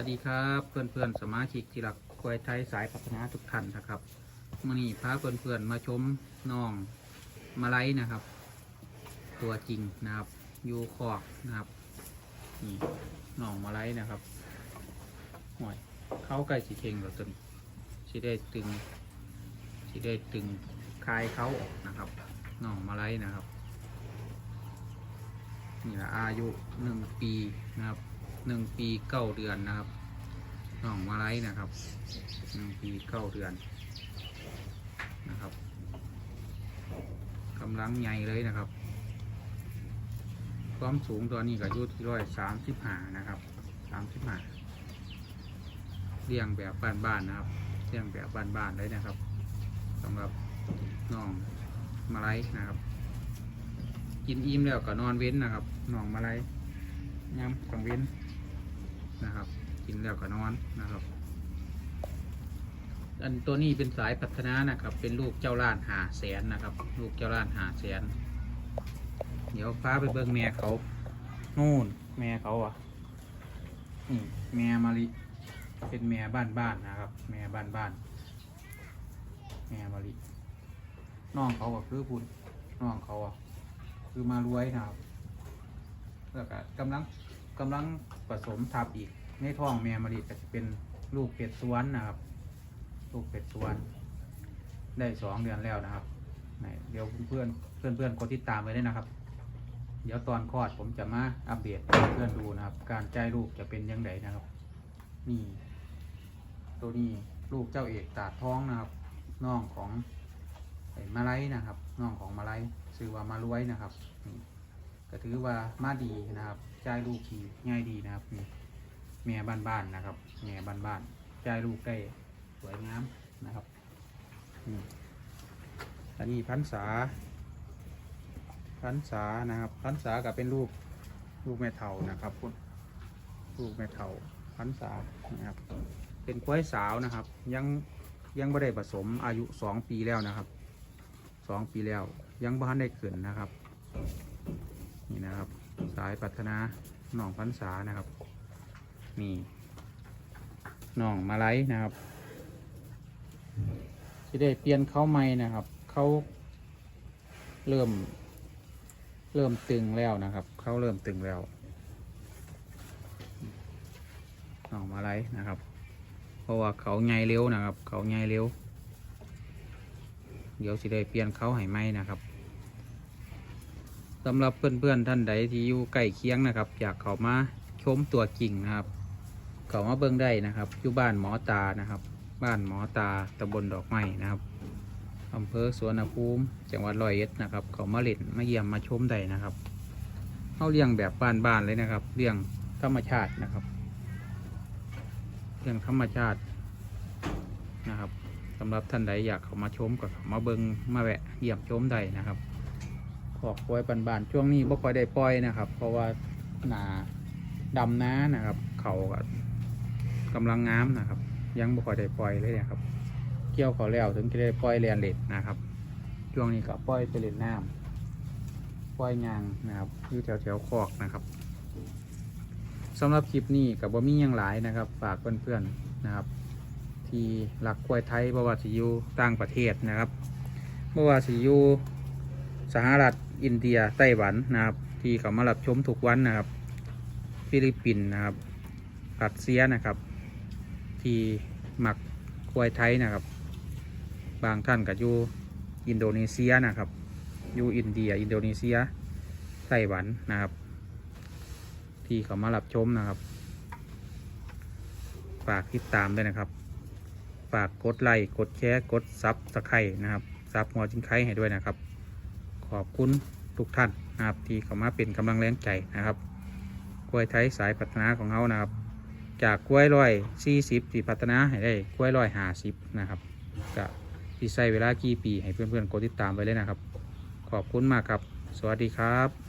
วัสดีครับเพื่อนๆสมาชิกที่รักควายไทยสายพัฒนาทุกท่านนะครับมื่อนี้พาเพื่อนๆมาชมน้องมาไลนะครับ ตัวจริงนะครับอยู่คอกนะครับนี่น้องมาไลนะครับห่วยเข้าใกล้สีเข่งแล้วจนสีได้ตึงสีได้ตึงคลายเขาออกนะครับน้องมาไลนะครับนี่แหละอายุหนึ่งปีนะครับ หนึ่งปีเก้าเดือนนะครับน้องมาไลนะครับหนึ่งปีเก้าเดือนนะครับกำลังใหญ่เลยนะครับ ความสูงตัวนี้ก็อยู่ที่ร้อยสามสิบห้านะครับสามสิบห้าเลี้ยงแบบบ้านๆนะครับเลี้ยงแบบบ้านๆเลยนะครับสำหรับน้องมาไลนะครับกินอิ่มแล้วก็นอนเว้นนะครับน้องมาไลย้ำกลางเว้น นะครับ กินแล้วก็นอนนะครับ อันตัวนี้เป็นสายพัฒนานะครับ เป็นลูกเจ้าล้านหาแสนนะครับ ลูกเจ้าล้านหาแสน เดี๋ยวฟ้าไปเบิ่งแม่เขานู่น แม่เขาอะนี่แม่มาริเป็นแม่บ้านบ้านๆนะครับ แม่บ้านบ้านๆแม่มาริน้องเขาก็คือพุ่นน้องเขาอะคือมารวยนะครับแล้วก็กำลัง กำลังผสมทับอีก ในท้องแม่มะลิก็จะเป็นลูกเป็ดสวนนะครับ ลูกเป็ดสวน ได้สองเดือนแล้วนะครับไหนเดี๋ยวเพื่อนเพื่อนเพื่อนๆกดติดตามไว้ด้วยนะครับ เดี๋ยวตอนคลอดผมจะมาอัปเดตให้เพื่อนดูนะครับ การใจลูกจะเป็นยังไงนะครับ นี่ ตัวนี้ลูกเจ้าเอกตาดท้องนะครับน้องของไอ้มาไลนะครับน้องของมาไลชื่อว่ามารวยนะครับนี่ ก็ถือว่ามาดีนะครับจ่ายลูกดีง่ายดีนะครับนี่แม่บ้านๆนะครับแม่บ้านๆจ่ายลูกได้สวยงามนะครับอันนี้พันษาพันษานะครับพันษากับเป็นลูกลูกแม่เถานะครับคุณลูกแม่เถาพันษานะครับเป็นควยสาวนะครับ ยังยังไม่ได้ผสมอายุสองปีแล้วนะครับสองปีแล้ว ยังบ้านได้เกินนะครับ นี่นะครับ สายพัฒนาหนองพันษานะครับนี่หนองมาไลนะครับที่ได้เปลี่ยนเขาใหม่นะครับเขาเริ่ม เริ่มตึงแล้วนะครับเขาเริ่มตึงแล้วหนองมาไลนะครับ เพราะว่าเขาใหญ่เร็วนะครับ เขาใหญ่เร็วเดี๋ยวสิได้เปลี่ยนเขาให้ไหมนะครับ สำหรับเพื่อนๆท่านใดที่อยู่ใกล้เคียงนะครับ อยากเข้ามาชมตัวจริงนะครับเข้ามาเบิ่งได้นะครับอยู่บ้านหมอตานะครับ บ้านหมอตาตำบลดอกไม้นะครับอำเภอสวนภูมิจังหวัดร้อยเอ็ดนะครับเขามาเล่นมาเยี่ยมมาชมได้นะครับเขาเลี้ยงแบบบ้านๆเลยนะครับเลี้ยงธรรมชาตินะครับเลี้ยงธรรมชาตินะครับสำหรับท่านใดอยากเข้ามาชมก็เข้ามาเบิ่งมาแวะเยี่ยมชมได้นะครับ อกปล่อยบานๆช่วงนี้บ่ค่อยได้ปล่อยนะครับ เพราะว่าหนาดำน้านะครับ เขาก็กำลังงามนะครับ ยังบ่ค่อยได้ปล่อยเลยนะครับ เกี่ยวเขาแล้วถึงจะได้ปล่อยแลนเล็ดนะครับ ช่วงนี้ก็ปล่อยไปเล่นน้ำปล่อยยางนะครับอยู่แถวแถวๆคอกนะครับสำหรับคลิปนี้กับบ่มีหยังหลายนะครับฝากเพื่อนๆนะครับ ที่หลักกล้วยไทยบ่ว่าสิอยู่ต่างประเทศนะครับบ่ว่าสิอยู่สหรัฐ อินเดียไต้หวันนะครับ ที่เขามารับชมทุกวันนะครับ ฟิลิปปินส์นะครับรัสเซียนะครับ ที่หมักควายไทยนะครับ บางท่านก็อยู่อินโดนีเซียนะครับอยู่อินเดีย อินโดนีเซียไต้หวันนะครับ ที่เขามารับชมนะครับ ฝากติดตามด้วยนะครับ ฝากกดไลค์กดแชร์กดซับสไครต์นะครับซับหัวจิงไคให้ด้วยนะครับ ขอบคุณทุกท่านนะครับที่เข้ามาเป็นกำลังแรงใจนะครับกล้วยไทยสายพัฒนาของเขานะครับ จากกล้วยร้อยสี่สิบที่พัฒนาให้ได้กล้วยร้อยห้าสิบนะครับก็ที่ใช้เวลากี่ปีให้เพื่อนๆกดติดตามไปเลยนะครับ ขอบคุณมากครับ สวัสดีครับ